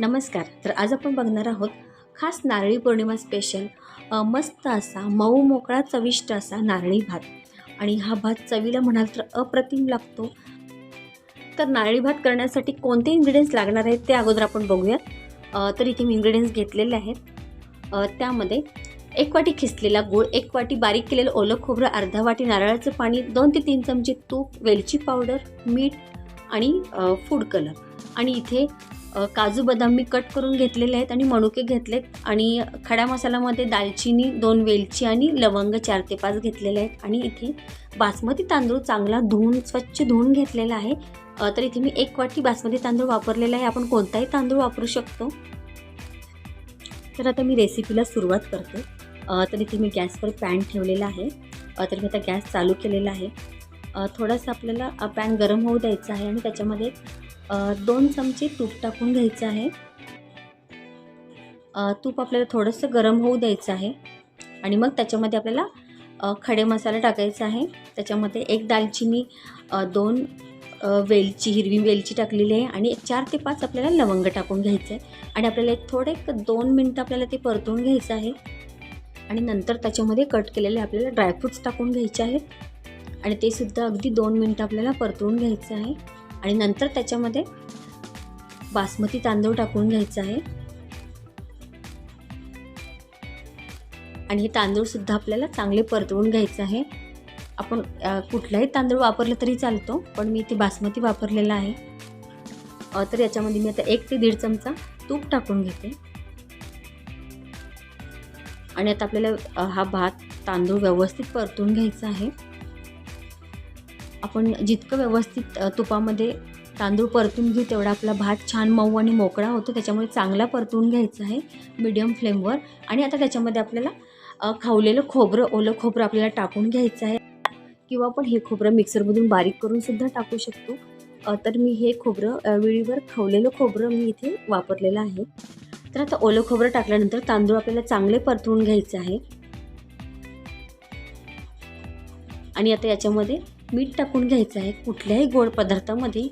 नमस्कार तर आज आपण बघणार आहोत खास नारळी पौर्णिमा स्पेशल मस्त असा मऊ मोकळा चविष्ट असा नारळी भात. आणि हा भात चवीला म्हणाल तर अप्रतिम लागतो. तर नारळी भात करण्यासाठी कोणते इन्ग्रेडियंट्स लागणार आहेत ते अगोदर आपण बघूयात. तर इथे मी इन्ग्रेडियंट्स घेतलेले आहेत. त्यामध्ये एक वाटी खिसलेला गूळ एक वाटी बारीक केलेलं ओलं खोबरं अर्धा वाटी नारळाचं पाणी दोन ते तीन चमचे तूप वेलची पावडर मीठ आणि फूड कलर आणि इथे काजू बदाम मी कट करून घेतलेले आहेत आणि मणुके घेतलेत. आणि खडा मसाल्यामध्ये दालचिनी दोन वेलची आणि लवंग चार ते पाच घेतलेले आहेत. आणि इथे बासमती तांदूळ चांगला धुवून स्वच्छ धुवून घेतलेला आहे. तर इथे मी एक वाटी बासमती तांदूळ वापरलेला आहे. आपण कोणताही तांदूळ वापरू शकतो. तर आता मी रेसिपीला सुरुवात करते. तर इथे मी गॅसवर पॅन ठेवलेला आहे. तर मी आता गॅस चालू केलेला आहे. थोडासा थोडंसं आपल्याला पॅन गरम होऊ द्यायचं आहे आणि त्याच्यामध्ये दोन चमचे तूप टाकून घ्यायचं आहे. तूप आपल्याला थोडंसं गरम होऊ द्यायचं आहे. आणि मग त्याच्यामध्ये आपल्याला खडे मसाला टाकायचा आहे. त्याच्यामध्ये एक दालचिनी दोन वेलची हिरवी वेलची टाकलेली आहे. आणि एक चार ते पाच आपल्याला लवंग टाकून घ्यायचं आहे आणि आपल्याला एक थोडे एक दोन मिनटं आपल्याला ते परतून घ्यायचं आहे. आणि नंतर त्याच्यामध्ये कट केलेले आपल्याला ड्रायफ्रूट्स टाकून घ्यायचे आहेत. आणि ते सुद्धा अगदी दोन मिनटं आपल्याला परतवून घ्यायचं आहे. आणि नंतर त्याच्यामध्ये बासमती तांदूळ टाकून घ्यायचा आहे. आणि हे तांदूळसुद्धा आपल्याला चांगले परतवून घ्यायचं आहे. आपण कुठलाही तांदूळ वापरलं तरी चालतो पण मी इथे बासमती वापरलेला आहे. तर याच्यामध्ये मी आता एक ते दीड चमचा तूप टाकून घेते. आणि आता आपल्याला हा भात तांदूळ व्यवस्थित परतून घ्यायचा आहे. आपण जितकं व्यवस्थित तुपामध्ये तांदूळ परतून घेऊ तेवढा आपला भात छान मऊ आणि मोकळा होतो. त्याच्यामुळे चांगला परतून घ्यायचा आहे मीडियम फ्लेमवर आणि आता त्याच्यामध्ये आपल्याला खावलेलं खोबरं ओलं खोबरं आपल्याला टाकून घ्यायचं आहे. किंवा आपण हे खोबरं मिक्सरमधून बारीक करूनसुद्धा टाकू शकतो. तर मी हे खोबरं वेळीवर खवलेलं खोबरं मी इथे वापरलेलं आहे. तर आता ओलं खोबरं टाकल्यानंतर तांदूळ आपल्याला चांगले परतवून घ्यायचे आहे. आणि आता याच्यामध्ये मीठ टाकून घ्यायचं आहे कुठल्याही गोड पदार्थामध्ये.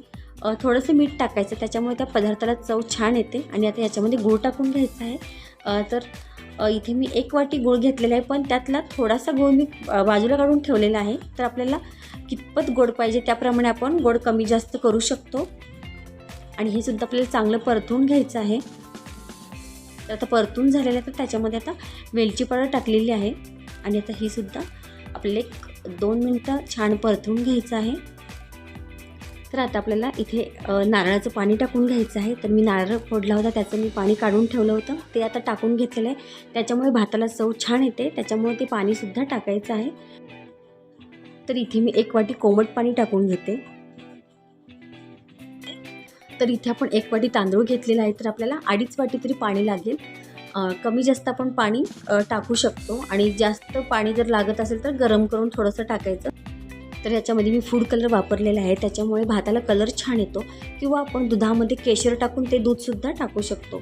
थोडंसं मीठ टाकायचं त्याच्यामुळे त्या पदार्थाला चव छान येते आणि आता याच्यामध्ये गूळ टाकून घ्यायचा आहे. तर इथे मी एक वाटी गूळ घेतलेला आहे पण त्यातला थोडासा गूळ मी बाजूला काढून ठेवलेला आहे. तर आपल्याला कितपत गोड पाहिजे त्याप्रमाणे आपण गोड कमी जास्त करू शकतो. आणि हे सुद्धा आपल्याला चांगलं परतून घ्यायचं आहे. तर आता परतून झालेलं आहे तर त्याच्यामध्ये आता वेलची पावडर टाकलेली आहे. आणि आता ही सुद्धा आपल्याला एक दोन मिनटं छान परतून घ्यायचं आहे. तर आता आपल्याला इथे नारळाचं पाणी टाकून घ्यायचं आहे. तर मी नारळ फोडला होता त्याचं मी पाणी काढून ठेवलं होतं. ते आता टाकून घेतलेलं आहे. त्याच्यामुळे भाताला चव छान येते. त्याच्यामुळे ते पाणीसुद्धा टाकायचं आहे. तर इथे मी एक वाटी कोमट पाणी टाकून घेते. तर इथे आपण एक वाटी तांदूळ घेतलेला आहे. तर आपल्याला अडीच वाटी तरी पाणी लागेल. कमी जास्त आपण पाणी टाकू शकतो. आणि जास्त पाणी जर लागत असेल तर गरम करून थोडंसं टाकायचं. तर याच्यामध्ये मी फूड कलर वापरलेला आहे. त्याच्यामुळे भाताला कलर छान येतो. किंवा आपण दुधामध्ये केशर टाकून ते दूधसुद्धा टाकू शकतो.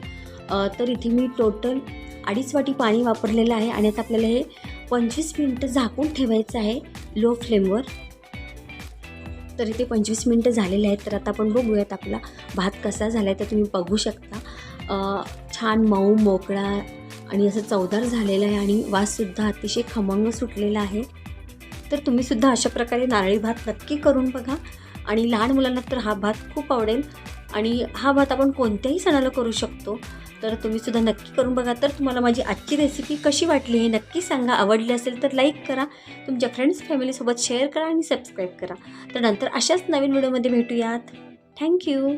तर इथे मी टोटल अडीच वाटी पाणी वापरलेलं आहे. आणि आता आपल्याला हे पंचवीस मिनटं झाकून ठेवायचं आहे लो फ्लेमवर तर इथे पंचवीस मिनटं झालेले आहेत. तर आता आपण बघूयात आपला भात कसा झाला आहे तर तुम्ही बघू शकता. छान मऊ मोकळा आणि असं चवदार झालेला आहे आणि वाससुद्धा अतिशय खमंग सुटलेला आहे. तर तुम्हीसुद्धा अशा प्रकारे नारळी भात नक्की करून बघा आणि लहान मुलांना तर हा भात खूप आवडेल आणि हा भात आपण कोणत्याही सणाला करू शकतो. तर तुम्हीसुद्धा नक्की करून बघा. तर तुम्हाला माझी आजची रेसिपी कशी वाटली हे नक्की सांगा. आवडली असेल तर लाईक करा. तुमच्या फ्रेंड्स फॅमिलीसोबत शेअर करा आणि सबस्क्राईब करा. तर नंतर अशाच नवीन व्हिडिओमध्ये भेटूयात. थँक्यू